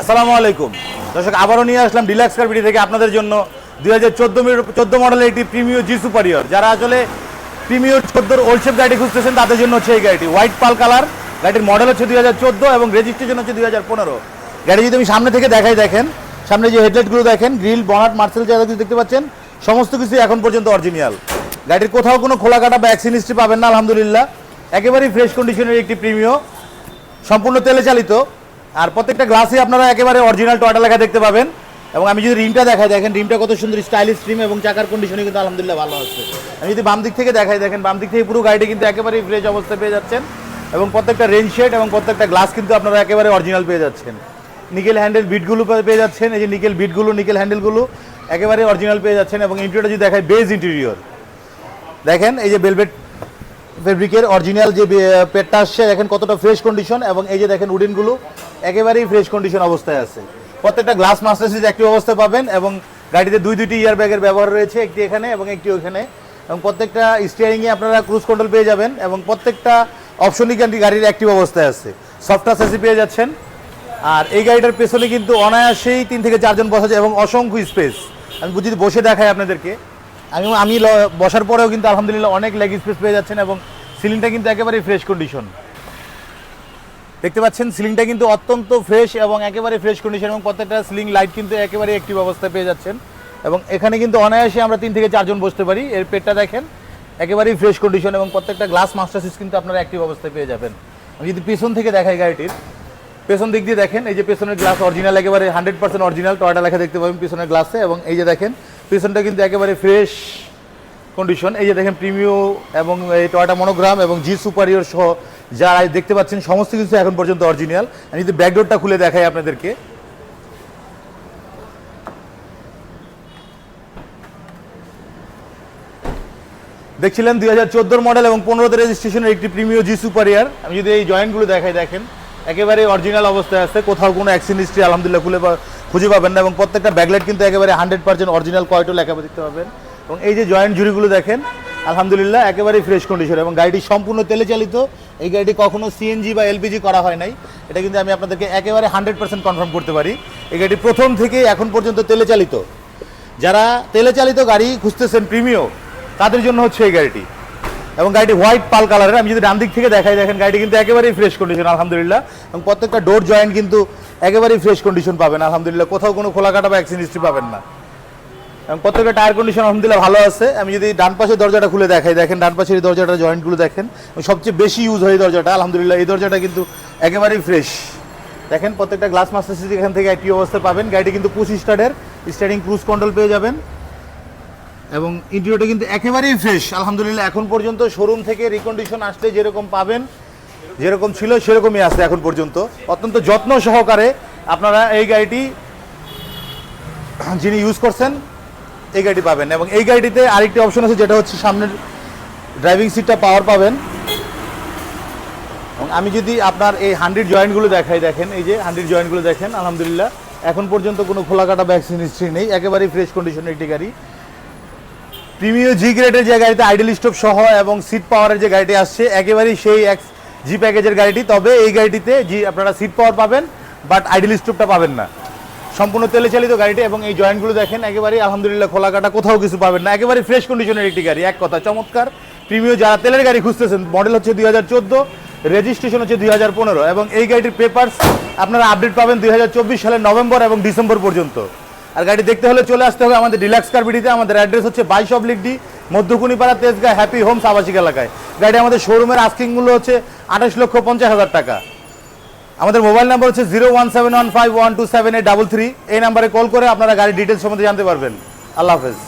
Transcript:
আসসালামু আলাইকুম। দর্শক, আবারও নিয়ে আসলাম ডিলাক্স কারবিটি থেকে আপনাদের জন্য দুই হাজার চোদ্দ মডেলের একটি প্রিমিয় জি সুপারিয়র যারা আসলে প্রিমিয় চোদ্দোর ওল্ডশেপ গাড়ি খুঁজতেছেন, তাদের জন্য হচ্ছে এই গাড়িটি। হোয়াইট পাল কালার গাড়ির মডেল হচ্ছে দুই হাজার চোদ্দ এবং রেজিস্ট্রেশন হচ্ছে দুই হাজার পনেরো। গাড়ি যদি আমি সামনে থেকে দেখাই, দেখেন, সামনে যে হেডলাইটগুলো দেখেন গ্রিল বনাট মার্সেল জায়গা কিছু দেখতে পাচ্ছেন, সমস্ত কিছু এখন পর্যন্ত অরিজিনাল গাড়ির কোথাও কোনো খোলা কাটা বা অ্যাক্সিডেন্ট হিস্ট্রি পাবেন না, আলহামদুলিল্লাহ। একেবারেই ফ্রেশ কন্ডিশনের একটি প্রিমিয় সম্পূর্ণ তেলে চালিত। আর প্রত্যেকটা গ্লাসে আপনারা একেবারে অরিজিনাল টয়টা লেখা দেখতে পাবেন। এবং আমি যদি রিমটা দেখাই, দেখেন রিমটা কত সুন্দর স্টাইলিশ রিম এবং চাকার কন্ডিশনে কিন্তু আলহামদুলিল্লাহ ভালো আছে। আমি যদি বাম দিক থেকে দেখাই, দেখেন বাম দিক থেকে পুরো গাড়িটি কিন্তু একেবারেই ফ্রেশ অবস্থায় পেয়ে যাচ্ছেন। এবং প্রত্যেকটা রেন শেড এবং প্রত্যেকটা গ্লাস কিন্তু আপনারা একেবারে অরিজিনাল পেয়ে যাচ্ছেন। নিকেল হ্যান্ডেল বিটগুলো পেয়ে যাচ্ছেন, এই যে নিকেল বিটগুলো নিকেল হ্যান্ডেলগুলো একেবারে অরিজিনাল পেয়ে যাচ্ছেন। এবং ইন্টেরিয়রটা যদি দেখায় বেজ ইন্টেরিয়র দেখেন, এই যে বেলভেট ফেব্রিকের অরিজিনাল যে পেটটা আসছে, দেখেন কতটা ফ্রেশ কন্ডিশন এবং এই যে দেখেন উডেনগুলো একেবারেই ফ্রেশ কন্ডিশন অবস্থায় আছে। প্রত্যেকটা গ্লাস মাস্টার সিট একটি অবস্থায় পাবেন এবং গাড়িতে দুই দুইটি ইয়ার ব্যাগের ব্যবহার রয়েছে, একটি এখানে এবং একটি ওখানে এবং প্রত্যেকটা স্টিয়ারিংয়ে আপনারা ক্রুজ কন্ট্রোল পেয়ে যাবেন এবং প্রত্যেকটা অপশনই কিন্তু গাড়ির অ্যাক্টিভ অবস্থায় আছে। সফটওয়্যার এসি পেয়ে যাচ্ছেন। আর এই গাড়িটার পেছনে কিন্তু অনায়াসেই তিন থেকে চারজন বসা যায় এবং অসংখ্য স্পেস আমি যদি বসে দেখাই আপনাদেরকে। আমি আমি বসার পরেও কিন্তু আলহামদুলিল্লাহ অনেক লেগ স্পেস পেয়ে যাচ্ছেন এবং সিলিংটা কিন্তু একেবারেই ফ্রেশ কন্ডিশন দেখতে পাচ্ছেন সিলিংটা কিন্তু অত্যন্ত ফ্রেশ এবং একেবারে ফ্রেশ কন্ডিশন এবং প্রত্যেকটা সিলিং লাইট কিন্তু একেবারে একটিভ অবস্থায় পেয়ে যাচ্ছেন। এবং এখানে কিন্তু অনায়াসে আমরা তিন থেকে চারজন বসতে পারি। এর পেটটা দেখেন, একেবারেই ফ্রেশ কন্ডিশন এবং প্রত্যেকটা গ্লাস মাস্টার সিস কিন্তু আপনারা অ্যাক্টিভ অবস্থায় পেয়ে যাবেন। আমি যদি পিছন থেকে দেখাই গাড়িটির পেছন দিক দিয়ে দেখেন, এই যে পেছনের গ্লাস অরিজিনাল একেবারে হান্ড্রেড পার্সেন্ট অরিজিনাল টয়টা লেখা দেখতে পাবেন পেছনের গ্লাসে এবং এই যে দেখেন, পেছনটা কিন্তু একেবারে ফ্রেশ কন্ডিশন এই যে দেখেন প্রিমিও এবং এই টয়টা মনোগ্রাম এবং জি সুপারিয়র সহ যারা দেখতে পাচ্ছেন, সমস্ত কিছু এখন পর্যন্ত অরিজিনাল আমি যদি ব্যাকডোরটা খুলে দেখাই আপনাদেরকে। দেখছিলেন দুই হাজার মডেল এবং পনেরোতে রেজিস্ট্রেশনের একটি প্রিমিও জি সুপারিয়ার আমি যদি এই জয়েন্টগুলো দেখাই, দেখেন। একেবারে অরিজিনাল অবস্থায় আছে। কোথাও কোনো অ্যাক্সিডেন্ট হিস্ট্রি আলহামদুলিল্লাহ খুলে খুঁজে পাবেন না এবং প্রত্যেকটা ব্যাকলাইট কিন্তু একেবারে হান্ড্রেড পার্সেন্ট অরিজিনাল কয়টো লেখা দেখতে পাবেন। এবং এই যে জয়েন্ট জুড়িগুলো দেখেন, আলহামদুলিল্লাহ একেবারেই ফ্রেশ কন্ডিশন এবং গাড়িটি সম্পূর্ণ তেলে চালিত। এই গাড়িটি কখনো সিএনজি বা এলপিজি করা হয় নাই। এটা কিন্তু আমি আপনাদেরকে একেবারে হান্ড্রেড পার্সেন্ট কনফার্ম করতে পারি। এই গাড়িটি প্রথম থেকে এখন পর্যন্ত তেলে চালিত। যারা তেলে চালিত গাড়ি খুঁজতেছেন প্রিমিও তাদের জন্য হচ্ছে এই গাড়িটি। এবং গাড়িটি হোয়াইট পাল কালারের আমি যদি ডান দিক থেকে দেখাই, দেখেন গাড়িটি কিন্তু একেবারেই ফ্রেশ কন্ডিশন আলহামদুলিল্লাহ। এবং প্রত্যেকটা ডোর জয়েন্ট কিন্তু একেবারেই ফ্রেশ কন্ডিশন পাবেন, আলহামদুলিল্লাহ। কোথাও কোনো খোলা কাটা বা অ্যাক্সিডেন্ট হিস্ট্রি পাবেন না। এবং প্রত্যেকটা টায়ার কন্ডিশন আলহামদুলিল্লাহ ভালো আছে। আমি যদি ডান পাশের দরজাটা খুলে দেখাই, দেখেন ডান পাশের এই দরজাটা জয়েন্টগুলো দেখেন সবচেয়ে বেশি ইউজ হয় এই দরজাটা, আলহামদুলিল্লাহ। এই দরজাটা কিন্তু একেবারেই ফ্রেশ দেখেন প্রত্যেকটা গ্লাস মাস্টার সিটি এখান থেকে একটি অবস্থায় পাবেন। গাড়িটি কিন্তু পুশ স্টার্টের স্টার্টিং ক্রুজ কন্ট্রোল পেয়ে যাবেন। এবং ইন্টেরিয়রটা কিন্তু একেবারেই ফ্রেশ আলহামদুলিল্লাহ, এখন পর্যন্ত শোরুম থেকে রিকন্ডিশন আসলে যেরকম পাবেন, যেরকম ছিল সেরকমই আছে এখন পর্যন্ত। অত্যন্ত যত্ন সহকারে আপনারা এই গাড়িটি যিনি ইউজ করছেন, এই গাড়িটি পাবেন। এবং এই গাড়িটিতে আরেকটি অপশন আছে, যেটা হচ্ছে সামনের ড্রাইভিং সিটটা পাওয়ার পাবেন। এবং আমি যদি আপনার এই হান্ড্রেড জয়েন্টগুলো দেখাই, দেখেন, এই যে হান্ড্রেড জয়েন্টগুলো দেখেন, আলহামদুলিল্লাহ, এখন পর্যন্ত কোনো খোলা কাটা ভ্যাকসিন হিস্ট্রি নেই, একেবারেই ফ্রেশ কন্ডিশনের একটি গাড়ি। প্রিমিয় জি গ্রেডের যে গাড়িতে আইডেল স্টোভ সহ এবং সিট পাওয়ারের যে গাড়িটি আসছে, একেবারেই সেই এক জি প্যাকেজের গাড়িটি। তবে এই গাড়িটিতে জি আপনারা সিট পাওয়ার পাবেন বাট আইডেল স্টোভটা পাবেন না। সম্পূর্ণ তেলে চালিত গাড়িটি এবং এই জয়েন্টগুলো দেখেন, একেবারেই আলহামদুলিল্লাহ খোলা কাটা, কোথাও কিছু পাবেন না। একেবারে ফ্রেশ কন্ডিশনের একটি গাড়ি, এক কথা, চমৎকার। প্রিমিয় যারা তেলের গাড়ি খুঁজতেছেন মডেল হচ্ছে দুই হাজার চোদ্দ রেজিস্ট্রেশন হচ্ছে দুই হাজার পনেরো, এবং এই গাড়িটির পেপারস আপনারা আপডেট পাবেন দুই হাজার চব্বিশ সালের নভেম্বর এবং ডিসেম্বর পর্যন্ত। আর গাড়ি দেখতে হলে চলে আসতে হবে আমাদের ডিলাক্স কারবিডিতে আমাদের অ্যাড্রেস হচ্ছে বাইশ oblique D Madhyakunipara Tejgaon Happy Homes আবাসিক এলাকায়। গাড়ি আমাদের শোরুমের আস্কিং মূল্য হচ্ছে আঠাশ লক্ষ পঞ্চাশ হাজার টাকা। আমাদের মোবাইল নাম্বার হচ্ছে zero one seven one five one two seven eight double three এই নাম্বারে কল করে আপনারা গাড়ির ডিটেলস সম্বন্ধে জানতে পারবেন। আল্লাহ হাফেজ।